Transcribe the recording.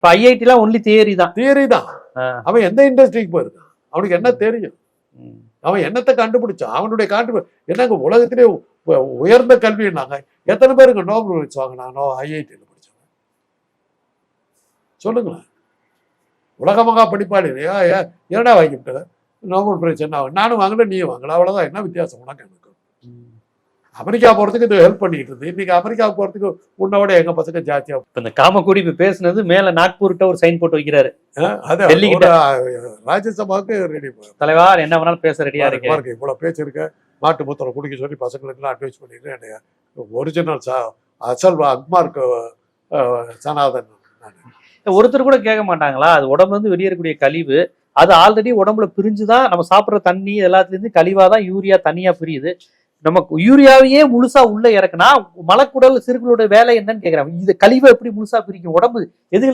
இப்ப ஐஐடி எல்லாம் only theory தான். தியரி தான். அவன் எந்த இண்டஸ்ட்ரிக்கு போயிருக்கான்? அவனுக்கு என்ன தெரியும். அவன் என்னத்தை கண்டுபிடிச்சான் அவனுடைய காண்டு என்னங்க உலகத்திலே உயர்ந்த கல்வினாங்க எத்தனை பேருக்கு நோபல் பிரைஸ் வாங்கினானோ ஐஐடியில் படிச்சவங்க சொல்லுங்களேன். உலக மகா படிப்பாளி. இல்லையா ஏ- ஏன்டா வாங்கிவிட்ட? நோபல் பிரைஸ் என்ன? நானும் வாங்கல நீயும் வாங்கல. அவ்வளவுதான். என்ன வித்தியாசம் உனக்கு? எனக்கு அமெரிக்கா போறதுக்கு இது ஹெல்ப் பண்ணிட்டு இருந்து இன்னைக்கு அமெரிக்கா போறதுக்கு உன்னோட எங்க பசங்க ஜாஸ்தியா இப்ப இந்த காமக்கூடி இப்ப பேசுனது மேல நாக்பூர்கிட்ட ஒரு சைன் போட்டு வைக்கிறாரு. அது ராஜ்யசபாவுக்கு ரெடி தலைவா என்ன வேணாலும் பேச ரெடியா இருக்கு பாருங்க இவ்வளவு பேச்சு இருக்க மாட்டு மூத்திரம் குடிக்க சொல்லி பசங்களுக்குலாம் அட்வைஸ் பண்ணிட்டு என்னைய ஒரிஜினல் சா அசல் அக்மார்க் சனாதன் ஒருத்தர் கூட கேட்க மாட்டாங்களா? அது உடம்புல இருந்து வெளியேறக்கூடிய கழிவு. அது ஆல்ரெடி உடம்புல பிரிஞ்சுதான் நம்ம சாப்பிடுற தண்ணி எல்லாத்துல இருந்து கழிவாதான் யூரியா தனியா பிரியுது. நமக்கு யூரியாவையே முழுசா உள்ள இறக்குனா மலக்குடல் சிறுகளோட வேலை என்னன்னு கேக்குறாங்க. இது கழிவை எப்படி முழுசா பிரிக்கும்? உடம்பு எது